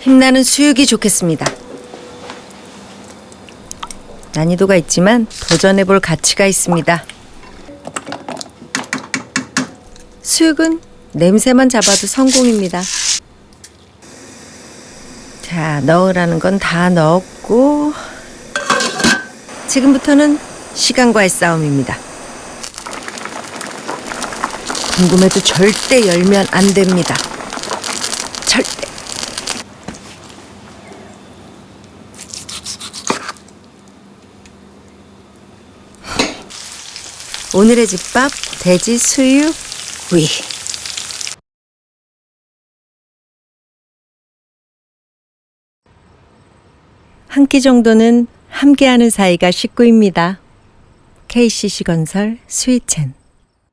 힘나는 수육이 좋겠습니다. 난이도가 있지만 도전해볼 가치가 있습니다. 수육은 냄새만 잡아도 성공입니다. 자, 넣으라는 건 다 넣었고, 지금부터는 시간과의 싸움입니다. 궁금해도 절대 열면 안 됩니다. 절대. 오늘의 집밥 돼지 수육 구이. 한 끼 정도는 함께하는 사이가 식구입니다. KCC 건설 스위첸